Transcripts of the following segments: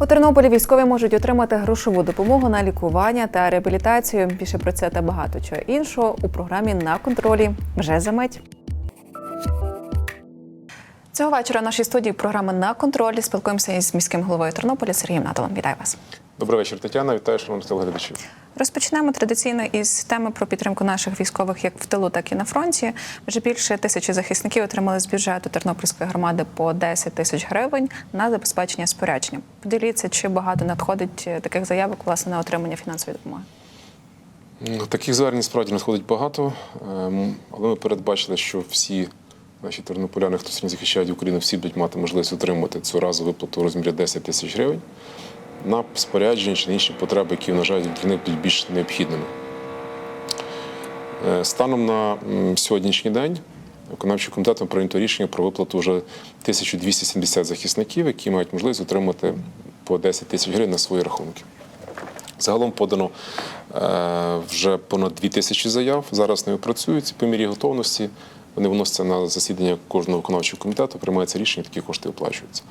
У Тернополі військові можуть отримати грошову допомогу на лікування та реабілітацію. Більше про це та багато чого іншого у програмі на контролі вже за мить. Цього вечора в нашій студії програми на контролі спілкуємося із міським головою Тернополя Сергієм Наталом. Вітаю вас. Добрий вечір, Тетяна. Вітаю, шановних телеглядачів. Розпочнемо традиційно із теми про підтримку наших військових як в тилу, так і на фронті. Вже більше тисячі захисників отримали з бюджету Тернопільської громади по 10 тисяч гривень на забезпечення спорядженням. Поділіться, чи багато надходить е, таких заявок власне на отримання фінансової допомоги. Таких звернень справді надходить багато, ем, але ми передбачили, що всі наші тернополяни, хто сьогодні захищають Україну, всі будуть мати можливість отримати цю разову виплату у розмірі 10 тисяч гривень на спорядження чи на інші потреби, які вважають для них більш необхідними. Е, Станом на сьогоднішній день виконавчим комітетом прийнято рішення про виплату вже 1270 захисників, які мають можливість отримати по 10 тисяч гривень на свої рахунки. Загалом подано е, вже понад 2 тисячі заяв. Зараз вони працюють по мірі готовності. Вони вносяться на засідання кожного виконавчого комітету, приймається рішення, такі кошти оплачуються.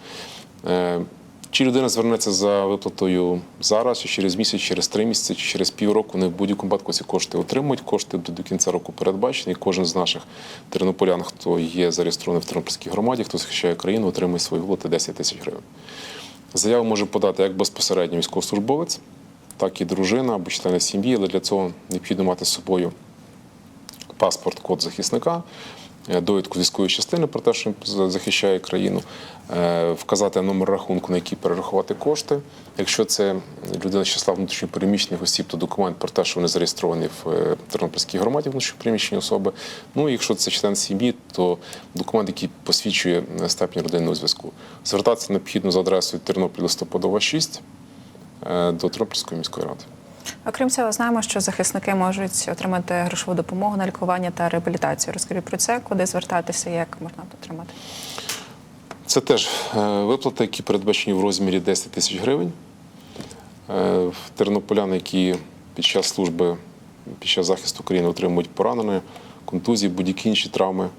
Чи людина звернеться за виплатою зараз, чи через місяць, через три місяці, чи через півроку, вони в будь-якому випадку ці кошти отримують. Кошти до кінця року передбачені. Кожен з наших тернополян, хто є зареєстрований в Тернопільській громаді, хто захищає країну, отримує свої виплати 10 тисяч гривень. Заяву може подати як безпосередньо військовослужбовець, так і дружина або члени сім'ї, але для цього необхідно мати з собою паспорт, код захисника, довідку військової частини про те, що захищає країну, е, вказати номер рахунку, на який перерахувати кошти. Якщо це людина з числа внутрішньопереміщених осіб, то документ про те, що вони зареєстровані в е, Тернопільській громаді внутрішньопереміщені особи. Ну якщо це член сім'ї, то документ, який посвідчує е, степінь родинного зв'язку. Звертатися необхідно за адресою Тернопіль листопадова 6 е, до Тернопільської міської ради. Окрім цього, знаємо, що захисники можуть отримати грошову допомогу на лікування та реабілітацію. Розкажіть про це, куди звертатися, як можна отримати. Це теж е, виплати, які передбачені в розмірі 10 тисяч гривень. Е, Тернополяни, які під час служби, під час захисту країни отримують поранення, контузії, будь-які інші травми,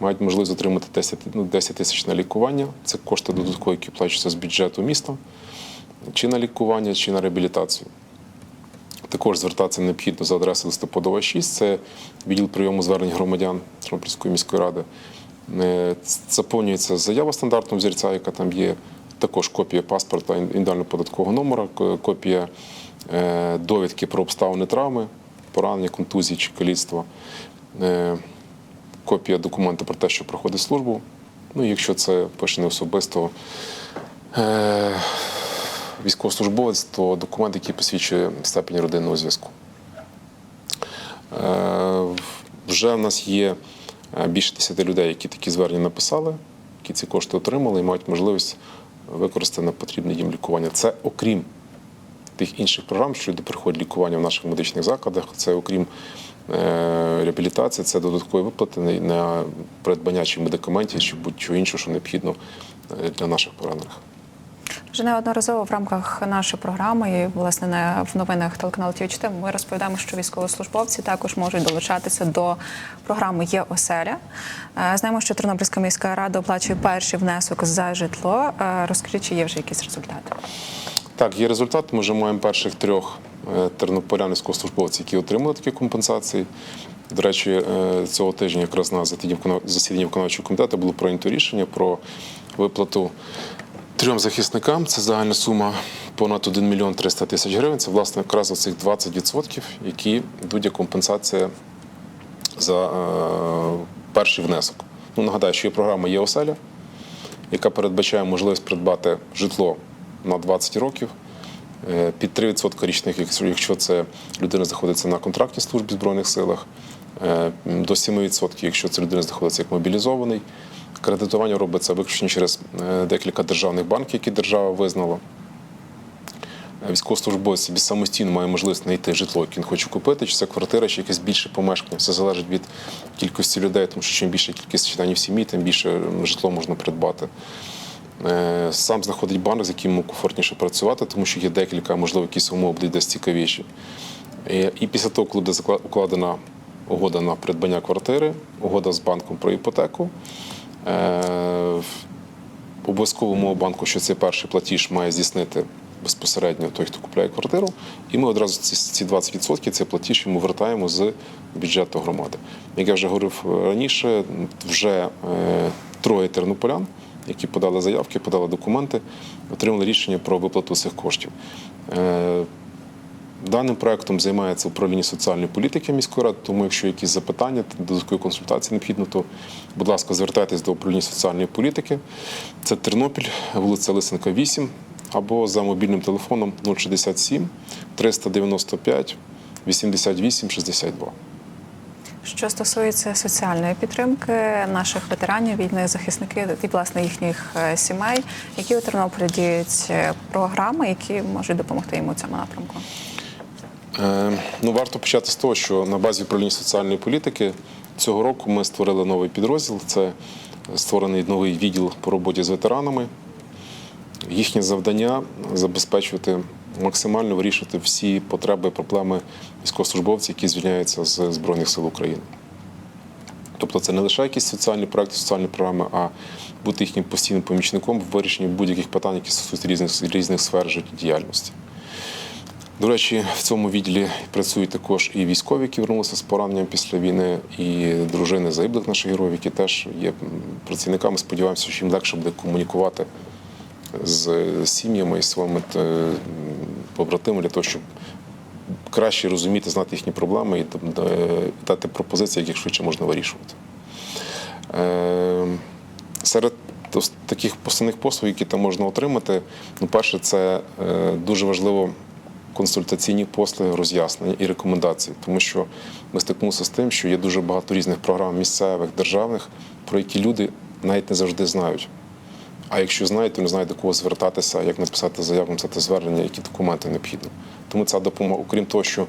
мають можливість отримати 10 ну, 10 тисяч на лікування. Це кошти додаткові, які плачуться з бюджету міста, чи на лікування, чи на реабілітацію. Також звертатися необхідно за адресою листопадова 6, це відділ прийому звернень громадян Тернопільської міської ради. Е, Заповнюється заява стандартного взірця, яка там є, також копія паспорта індивідуального податкового номера, копія е, довідки про обставини травми, поранення, контузії чи каліцтва, е, копія документу про те, що проходить службу. Ну, якщо це пише не особисто військовослужбовець, то документ, який посвідчує степень родинного зв'язку. Е, Вже в нас є е, більше 10 людей, які такі звернення написали, які ці кошти отримали і мають можливість використати на потрібне їм лікування. Це окрім тих інших програм, що люди приходять лікування в наших медичних закладах. Це окрім е, реабілітації, це додаткові виплати на- придбання чи медикаментів, чи будь-чого іншого, що необхідно для наших поранених. Вже неодноразово в рамках нашої програми і власне в новинах телеканалу ТВ4 ми розповідаємо, що військовослужбовці також можуть долучатися до програми Є оселя. Е, Знаємо, що Тернопільська міська рада оплачує перший внесок за житло. Е, Розкажіть, чи є вже якісь результати? Так, є результат. Ми вже маємо перших трьох е, тернополян військовослужбовців, які отримали такі компенсації. До речі, цього тижня якраз на засіданні виконавчого комітету було прийнято рішення про виплату трьом захисникам. Це загальна сума понад 1 мільйон 300 тисяч гривень. Це власне якраз оцих 20%, які йдуть як компенсація за е, перший внесок. Ну, нагадаю, що є програма «Є оселя», яка передбачає можливість придбати житло на 20 років е, під 3% річних, якщо- якщо це людина знаходиться на контрактній службі в Збройних силах, е, до 7%, якщо це людина знаходиться як мобілізований. Кредитування робиться виключно через е, декілька державних банків, які держава визнала. Е, Військовослужбовець самостійно має можливість знайти житло, яке він хоче купити, чи це квартира, чи якесь більше помешкання. Все залежить від кількості людей, тому що чим більша кількість членів сім'ї, тим більше житло можна придбати. Е, Сам знаходить банк, з яким йому комфортніше працювати, тому що є декілька, можливо, якісь умови будуть десь цікавіші. І після того, коли буде укладена угода на придбання квартири, угода з банком про іпотеку, е, обов'язково умова банку, що цей перший платіж має здійснити безпосередньо той, хто купляє квартиру, і ми одразу ці ці 20% цей платіж йому вертаємо з бюджету громади. Як я вже говорив раніше, вже е, троє тернополян, які подали заявки, подали документи, отримали рішення про виплату цих коштів. Даним проектом займається управління соціальної політики міської ради, тому якщо якісь запитання, додаткові консультації необхідно, то, будь ласка, звертайтесь до управління соціальної політики. Це Тернопіль, вулиця Лисенка, 8, або за мобільним телефоном 067 395 88 62. Що стосується соціальної підтримки наших ветеранів, війни, захисників і власне їхніх е, сімей, які у Тернополі діють е, програми, які можуть допомогти їм у цьому напрямку. Е, Ну, варто почати з того, що на базі управління соціальної політики цього року ми створили новий підрозділ. Це створений новий відділ по роботі з ветеранами. Їхнє завдання забезпечувати максимально вирішувати всі потреби проблеми військовослужбовців, які звільняються з Збройних сил України. Тобто це не лише якісь соціальні проекти, соціальні програми, а бути їхнім постійним помічником в вирішенні будь-яких питань, які стосуються різних, різних сфер життєдіяльності. До речі, в цьому відділі працюють також і військові, які вернулися з пораненням після війни, і дружини загиблих наших героїв, які теж є працівниками. Сподіваємося, що їм легше буде комунікувати з сім'ями і своїми е, побратимами для того, щоб краще розуміти, знати їхні проблеми і е, дати пропозиції, як їх швидше можна вирішувати. Е, Серед таких основних послуг, які там можна отримати, ну, перше, це дуже важливо консультаційні послуги, роз'яснення і рекомендації, тому що ми стикнулися з тим, що є дуже багато різних програм місцевих, державних, про які люди навіть не завжди знають. А якщо знають, то не знають до кого звертатися, як написати заяву, написати звернення, які документи необхідні. Тому ця допомога, окрім того, що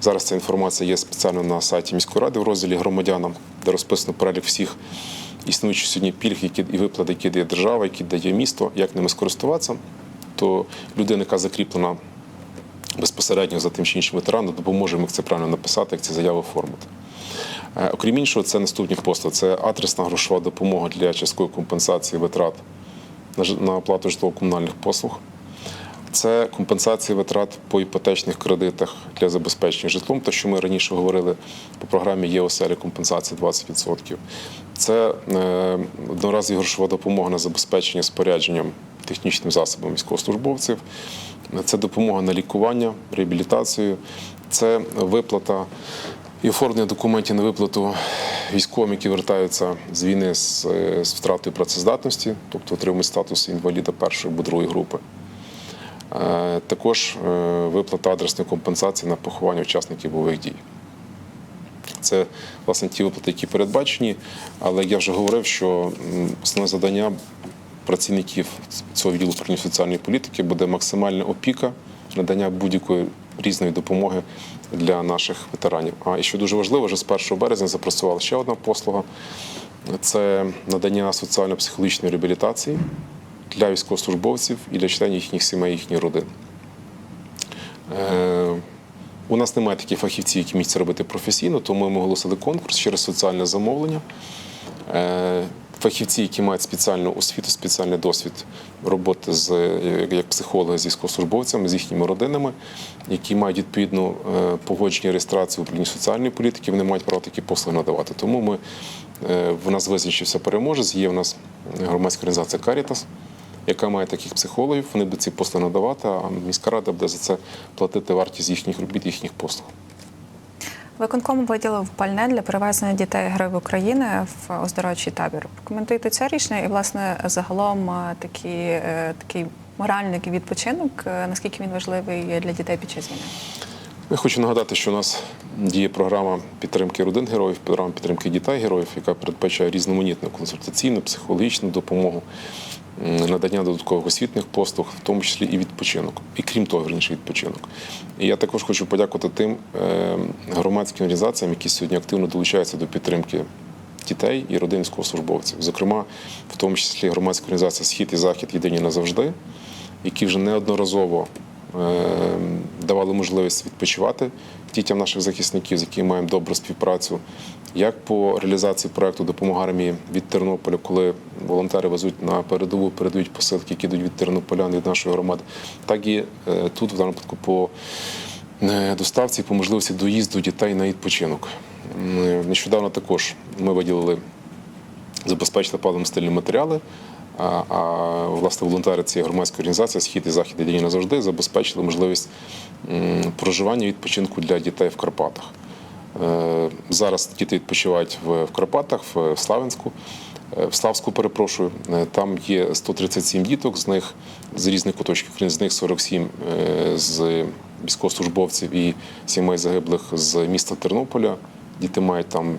зараз ця інформація є спеціально на сайті міської ради в розділі громадянам, де розписано перелік всіх існуючих сьогодні пільг, які і виплат, які дає держава, які дає місто, як ними скористуватися, то людина, яка закріплена безпосередньо за тим чи іншим ветераном, допоможемо, як це правильно написати, як ці заяви оформити. Е, Окрім іншого, це наступні послуги. Це адресна грошова допомога для часткової компенсації витрат на оплату житлово-комунальних послуг. Це компенсація витрат по іпотечних кредитах для забезпечення житлом, те, що ми раніше говорили по програмі є оселі компенсація 20%. Це е, одноразова грошова допомога на забезпечення спорядженням технічним засобом військовослужбовців. Це допомога на лікування, реабілітацію, це виплата і оформлення документів на виплату військовим, які вертаються з війни з, е, з втратою працездатності, тобто отримують статус інваліда першої або другої групи. Е, Також е, виплата адресної компенсації на поховання учасників бойових дій. Це власне ті виплати, які передбачені. Але я вже говорив, що основне завдання працівників цього відділу управління соціальної політики буде максимальна опіка, надання будь-якої різної допомоги для наших ветеранів. А і що дуже важливо, вже з 1 березня запрацювала ще одна послуга: це надання соціально-психологічної реабілітації для військовослужбовців і для членів їхніх сімей, їхніх родин. Е, У нас немає таких фахівців, які це робити професійно, тому ми оголосили конкурс через соціальне замовлення. Е, Фахівці, які мають спеціальну освіту, спеціальний досвід роботи з як психологи з військовослужбовцями, з їхніми родинами, які мають відповідну е, погодження реєстрацію в управлінні соціальної політики, вони мають право такі послуги надавати. Тому ми е, в нас визначився переможець. Є в нас громадська організація Карітас, яка має таких психологів. Вони будуть ці послуги надавати, а міська рада буде за це платити вартість їхніх робіт, їхніх послуг. Виконком виділив пальне для перевезення дітей Героїв України в оздоровчий табір. Прокоментуйте це рішення і, власне, загалом е, такі, е, такий моральний відпочинок, е, наскільки він важливий для дітей під час війни. Я хочу нагадати, що у нас діє програма підтримки родин героїв, програма підтримки дітей героїв, яка передбачає різноманітну консультаційну, психологічну допомогу, надання додаткових освітних послуг, в тому числі і відпочинок. І крім того, верніше відпочинок. І я також хочу подякувати тим е, громадським організаціям, які сьогодні активно долучаються до підтримки дітей і родин військовослужбовців. Зокрема, в тому числі громадська організація Схід і Захід єдині назавжди, які вже неодноразово е, давали можливість відпочивати дітям наших захисників, з якими маємо добру співпрацю, як по реалізації проекту допомога армії від Тернополя, коли волонтери везуть на передову, передають посилки, які йдуть від тернополян від нашої громади, так і е, тут в даному випадку по е, доставці, по можливості доїзду дітей на відпочинок. Е, Нещодавно також ми виділили забезпечити паливно-стильні матеріали. А, власне волонтери цієї громадської організації Схід і Захід єдині назавжди забезпечили можливість проживання відпочинку для дітей в Карпатах. Е, Зараз діти відпочивають в, Карпатах, в Славянську. е, В Славську, перепрошую, Е, там є 137 діток, з них з різних куточків країни, з них 47 е, з військовослужбовців і сімей загиблих з міста Тернополя. Діти мають там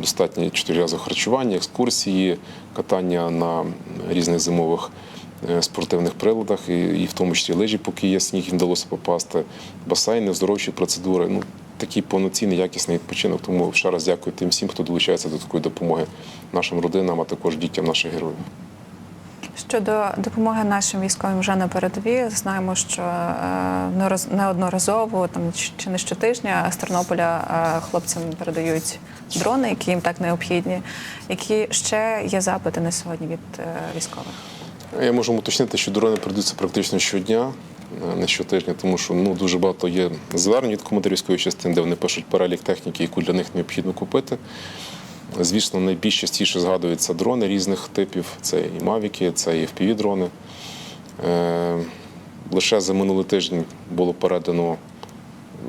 достатньо чотириразове харчування, екскурсії, катання на різних зимових е, спортивних приладах, і, і в тому числі лижі, поки є сніг, їм вдалося попасти, басейни, здоровчі процедури. Ну, такий повноцінний, якісний відпочинок. Тому ще раз дякую тим всім, хто долучається до такої допомоги нашим родинам, а також дітям наших героїв. Щодо допомоги нашим військовим вже на передовій, знаємо, що е, неодноразово там чи не щотижня з Тернополя е, хлопцям передають дрони, які їм так необхідні. Які ще є запити на сьогодні від е, військових? Я можу уточнити, що дрони передаються практично щодня, не щотижня, тому що ну, дуже багато є звернень від командирів військової частини, де вони пишуть перелік техніки, яку для них необхідно купити. Звісно, найбільш частіше згадуються дрони різних типів. Це і мавіки, це і FPV-дрони. Е, Лише за минулий тиждень було передано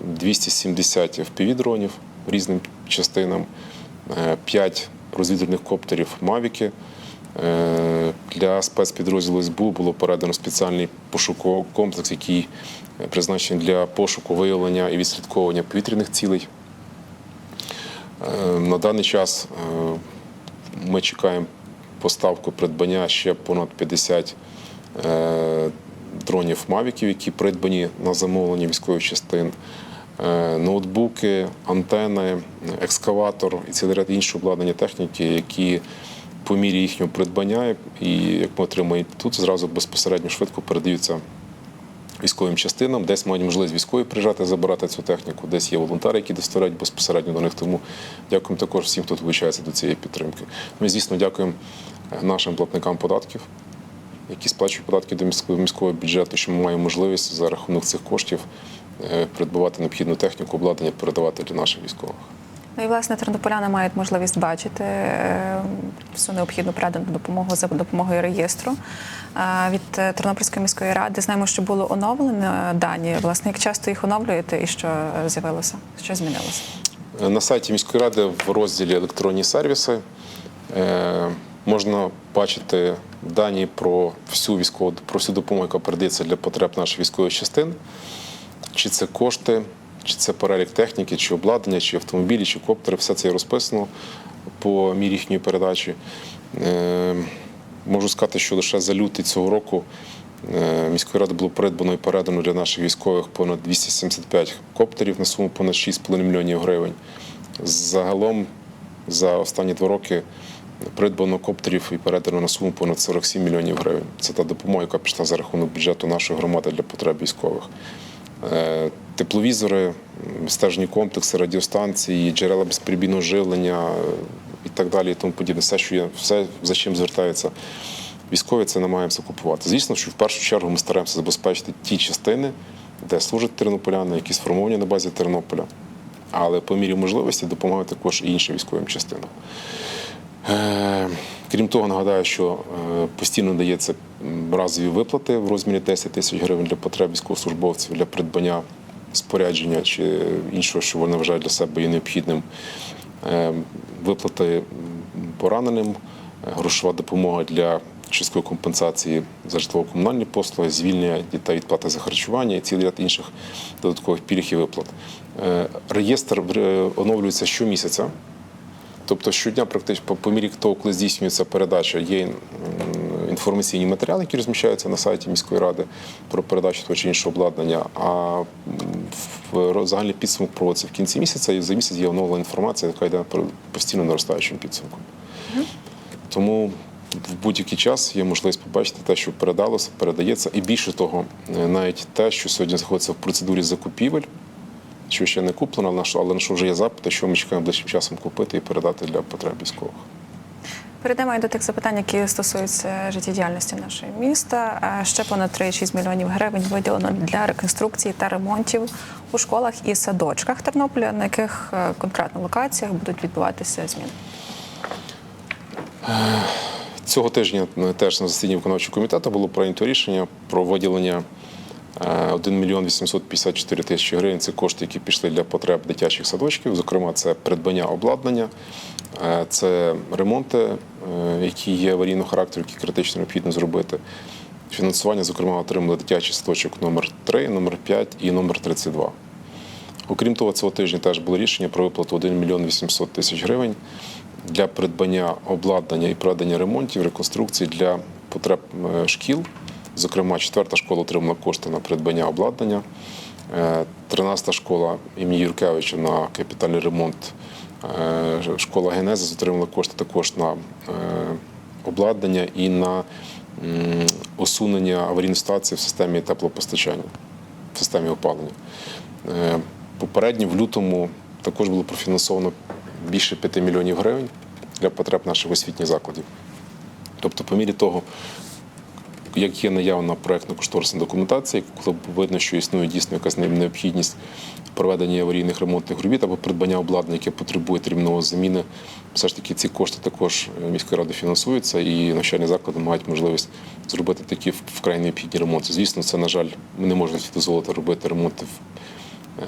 270 FPV-дронів різним частинам, 5 розвідувальних коптерів Мавіки. Е, Для спецпідрозділу СБУ було передано спеціальний пошуковий комплекс, який е, призначений для пошуку, виявлення і відслідковування повітряних цілей. Е, На даний час е, ми чекаємо поставку придбання ще понад 50 е, дронів Мавіків, які придбані на замовлення військових частин, ноутбуки, антени, екскаватор і цілий ряд іншого обладнання техніки, які по мірі їхнього придбання, і як ми отримаємо тут, зразу безпосередньо швидко передаються військовим частинам, десь мають можливість військові приїжджати, забирати цю техніку, десь є волонтери, які доставляють безпосередньо до них. Тому дякуємо також всім, хто долучається до цієї підтримки. Ми, звісно, дякуємо е, нашим платникам податків, які сплачують податки до міського міського бюджету, що ми маємо можливість за рахунок цих коштів е, придбавати необхідну техніку, обладнання, передавати для наших військових. Ну і власне тернополяни мають можливість бачити е, всю необхідну передану допомогу за допомогою реєстру від е, Тернопільської міської ради. Знаємо, що було оновлено дані. Власне, як часто їх оновлюєте і що з'явилося? Що змінилося? Е, На сайті міської ради в розділі електронні сервіси можна бачити дані про всю військову про всю допомогу, яка передається для потреб наших військових частин. Чи це кошти, чи це перелік техніки, чи обладнання, чи автомобілі, чи коптери, все це є розписано по мірі їхньої передачі. Е, Можу сказати, що лише за лютий цього року е, міською радою було придбано і передано для наших військових понад 275 коптерів на суму понад 6,5 мільйонів гривень. Загалом за останні два роки придбано коптерів і передано на суму понад 47 мільйонів гривень. Це та допомога, яка пішла за рахунок бюджету нашої громади для потреб військових. Е, Тепловізори, стежні комплекси, радіостанції, джерела безперебійного живлення е, і так далі, і тому подібне. Все, що є, все, за чим звертаються військові, це намагаємося купувати. Звісно, що в першу чергу ми стараємося забезпечити ті частини, де служать тернополяни, які сформовані на базі Тернополя. Але по мірі можливості допомагають також і іншим військовим частинам. Крім того, нагадаю, що е, постійно дається разові виплати в розмірі 10 тисяч гривень для потреб військовослужбовців для придбання спорядження чи іншого, що вони вважають для себе є необхідним. Е, Виплати пораненим, е, грошова допомога для часткової компенсації за житлово-комунальні послуги, звільнення дітей від плати за харчування і цілий ряд інших додаткових пільг і виплат. Реєстр оновлюється щомісяця. Тобто щодня, практично по, по мірі того, коли здійснюється передача, є інформаційні матеріали, які розміщаються на сайті міської ради про передачу того чи іншого обладнання. А в загальний підсумок проводиться в кінці місяця, і за місяць є оновлена інформація, яка йде постійно наростаючим підсумком. Тому в будь-який час є можливість побачити те, що передалося, передається, і більше того, е, навіть те, що сьогодні знаходиться в процедурі закупівель, що ще не куплено, але на що- але на що вже є запити, що ми чекаємо ближчим часом купити і передати для потреб військових. Перейдемо і до тих запитань, які стосуються життєдіяльності нашого міста. Е, Ще понад 3,6 мільйонів гривень виділено для реконструкції та ремонтів у школах і садочках Тернополя, на яких е, конкретно локаціях будуть відбуватися зміни. Цього тижня е, теж на засіданні виконавчого комітету було прийнято рішення про виділення е, 1 мільйон 854 тисячі гривень. Це кошти, які пішли для потреб дитячих садочків. Зокрема, це придбання обладнання, е, це ремонти, е, які є аварійного характеру, які критично необхідно зробити. Фінансування, зокрема, отримали дитячий садочок номер 3 номер 5 і номер 32. Окрім того, цього тижня теж було рішення про виплату 1 мільйон 800 тисяч гривень для придбання обладнання і проведення ремонтів, реконструкцій для потреб е, шкіл. Зокрема, четверта школа отримала кошти на придбання обладнання, е, тринадцята школа імені Юркевича на капітальний ремонт. е, Школа Генезис отримала кошти також на е, обладнання і на усунення аварійної ситуації в системі теплопостачання, в системі опалення. Е, Попередньо в лютому також було профінансовано більше 5 мільйонів гривень для потреб наших освітніх закладів. Тобто, по мірі того, як є наявна проєктно-кошторисна документація, коли видно, що існує дійсно якась необхідність проведення аварійних ремонтних робіт або придбання обладнання, яке потребує термінової заміни, все ж таки ці кошти також е, міської ради фінансуються, і навчальні заклади мають можливість зробити такі вкрай необхідні ремонти. Звісно, це, на жаль, ми не можемо дозволити робити ремонти в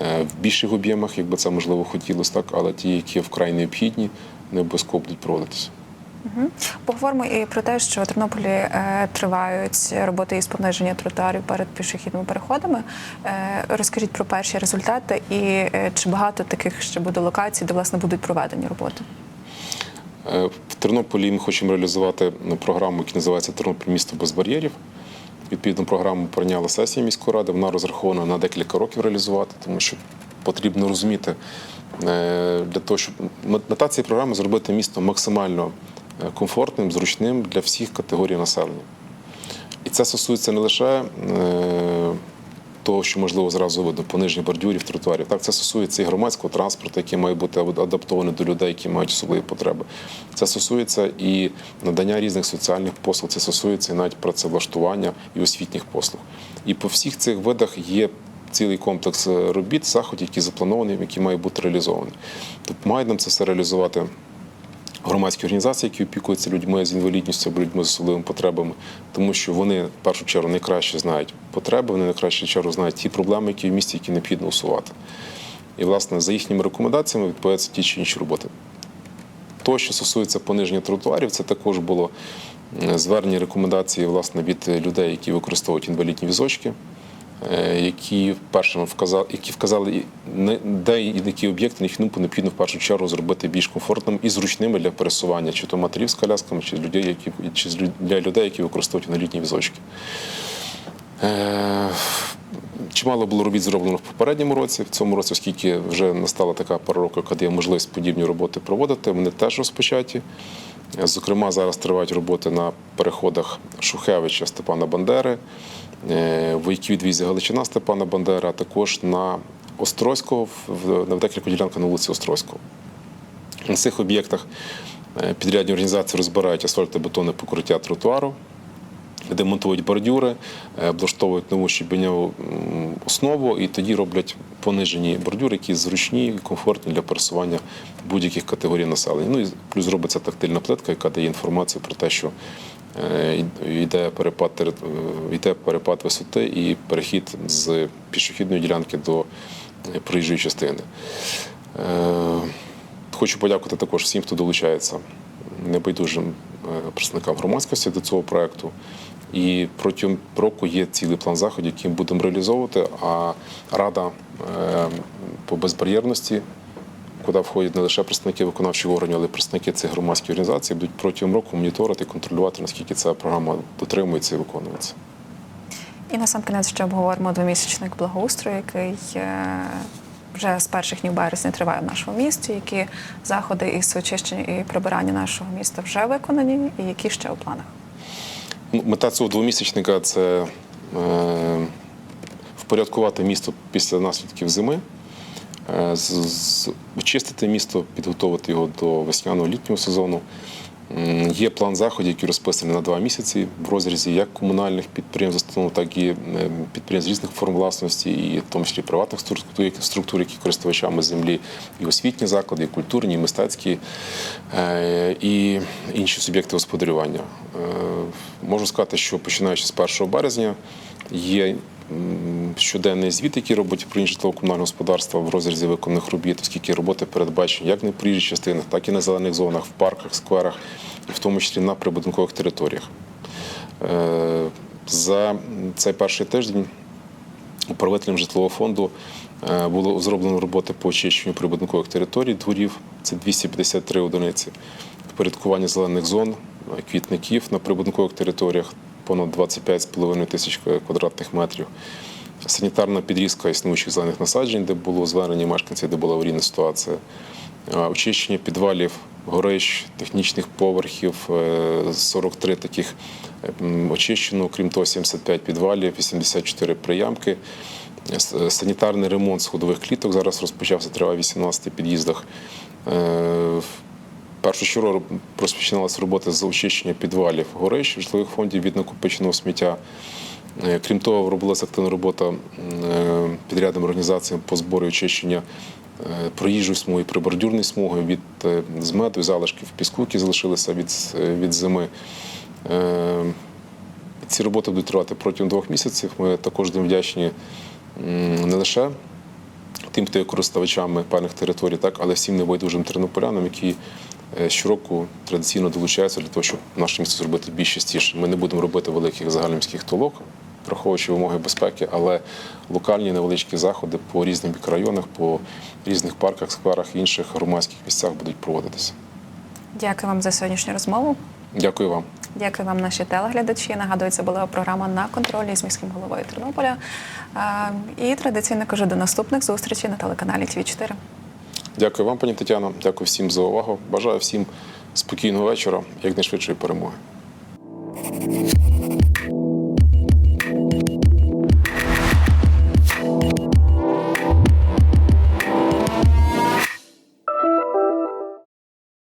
е, в більших об'ємах, якби це можливо хотілося, так, але ті, які вкрай необхідні, не обов'язково будуть проводитися. Поговоримо і про те, що в Тернополі е, тривають роботи із пониження тротуарів перед пішохідними переходами. Е, розкажіть про перші результати і е, чи багато таких ще буде локацій, де власне будуть проведені роботи? Е, В Тернополі ми хочемо реалізувати ну, програму, яка називається Тернопіль місто без бар'єрів. Відповідну програму прийняла сесія міської ради. Вона розрахована на декілька років реалізувати, тому що потрібно розуміти е, для того, щоб мета цієї програми зробити місто максимально е, комфортним, зручним для всіх категорій населення. І це стосується не лише е, того, що можливо зразу видно пониження бордюрів, тротуарів. Так, це стосується і громадського транспорту, який має бути адаптований до людей, які мають особливі потреби. Це стосується і надання різних соціальних послуг, це стосується і навіть працевлаштування і освітніх послуг. І по всіх цих видах є. Цілий комплекс е, робіт, заходів, які заплановані, які мають бути реалізовані. Тобто мають нам це все реалізувати громадські організації, які опікуються людьми з інвалідністю або людьми з особливими потребами, тому що вони в першу чергу найкраще знають потреби, вони найкраще чергу знають ті проблеми, які в місті, які необхідно усувати. І, власне, за їхніми рекомендаціями відбуваються ті чи інші роботи. То, що стосується пониження тротуарів, це також було звернення рекомендації власне, від людей, які використовують інвалідні візочки, які першими вказали, які вказали, де і які об'єкти їх необхідно в першу чергу зробити більш комфортними і зручними для пересування, чи то матерів з колясками, чи людей, які чи для людей, які використовують інвалідні візочки. Е, Чимало було робіт зроблено в попередньому році. В цьому році, оскільки вже настала така пара років, коли є можливість подібні роботи проводити, вони теж розпочаті. Е, Зокрема, зараз тривають роботи на переходах Шухевича Степана Бандери, е, вояків відвізі Галичина Степана Бандери, а також на Острозького, на декілька ділянках на вулиці Острозького. На цих об'єктах е, підрядні організації розбирають асфальтобетонне покриття тротуару, демонтують бордюри, е, облаштовують нову щебеневу основу і тоді роблять понижені бордюри, які зручні і комфортні для пересування будь-яких категорій населення. Ну і плюс робиться тактильна плитка, яка дає інформацію про те, що е, йде перепад, е, йде перепад висоти і перехід з пішохідної ділянки до е, проїжджої частини. Е, Хочу подякувати також всім, хто долучається небайдужим е, представникам громадськості до цього проекту. І протягом року є цілий план заходів, ми будемо реалізовувати. А рада е, по безбар'єрності, куди входять не лише представники виконавчих органів, але й представники цих громадських організацій, будуть протягом року моніторити і контролювати, наскільки ця програма дотримується і виконується. І на сам кінець ще обговоримо двомісячник благоустрою, який е, вже з перших днів березня триває в нашому місті. Які заходи із очищення і прибирання нашого міста вже виконані, і які ще у планах? Ну, Мета цього двомісячника це е, впорядкувати місто після наслідків зими, очистити місто, підготувати його до весняного літнього сезону. Є план заходів, які розписані на два місяці в розрізі як комунальних підприємств, установ, так і е, підприємств різних форм власності, і в тому числі приватних структур, які- користувачами землі, і освітні заклади, і культурні, і мистецькі, е, і інші суб'єкти господарювання. Е, Можу сказати, що починаючи з 1 березня є щоденний звіт, який робить про житлово-комунальне господарство в розрізі виконаних робіт, оскільки роботи передбачені як на проїжджих частинах, так і на зелених зонах, в парках, скверах, в тому числі на прибудинкових територіях. Е, За цей перший тиждень управителем житлового фонду е, було зроблено роботи по очищенню прибудинкових територій, дворів, це 253 одиниці, впорядкування зелених зон, квітників на прибудинкових територіях понад 25,5 тисяч квадратних метрів. Санітарна підрізка існуючих зелених насаджень, де було звернені мешканці, де була аварійна ситуація, Е, очищення підвалів, горищ, технічних поверхів, е, 43 таких е, очищено, крім того, 75 підвалів, 84 приямки. Е, Санітарний ремонт сходових кліток зараз розпочався, триває в 18 під'їздах. Е, Першочергово розпочиналася робота з очищення підвалів горищ житлових фондів від накопиченого сміття. Е, Крім того, робилася активна робота е, підрядним організаціям по збору і очищення е, проїжджої смуги, прибордюрної смуги від змету і залишків піску, які залишилися від, від зими. Ці роботи будуть тривати протягом двох місяців. Ми також будемо вдячні не лише тим, хто є користувачами певних територій, так, але всім небайдужим тернополянам, які щороку традиційно долучаються для того, щоб наше місто зробити більш чистіше. Ми не будемо робити великих загальноміських толок, враховуючи вимоги безпеки, але локальні невеличкі заходи по різним мікрорайонах, по різних парках, скверах інших громадських місцях будуть проводитися. Дякую вам за сьогоднішню розмову. Дякую вам. Дякую вам, наші телеглядачі. Нагадую, це була програма на контролі з міським головою Тернополя. Е, І традиційно кажу до наступних зустрічей на телеканалі ТВ 4 Дякую вам, пані Тетяно. Дякую всім за увагу. Бажаю всім спокійного вечора, якнайшвидшої перемоги.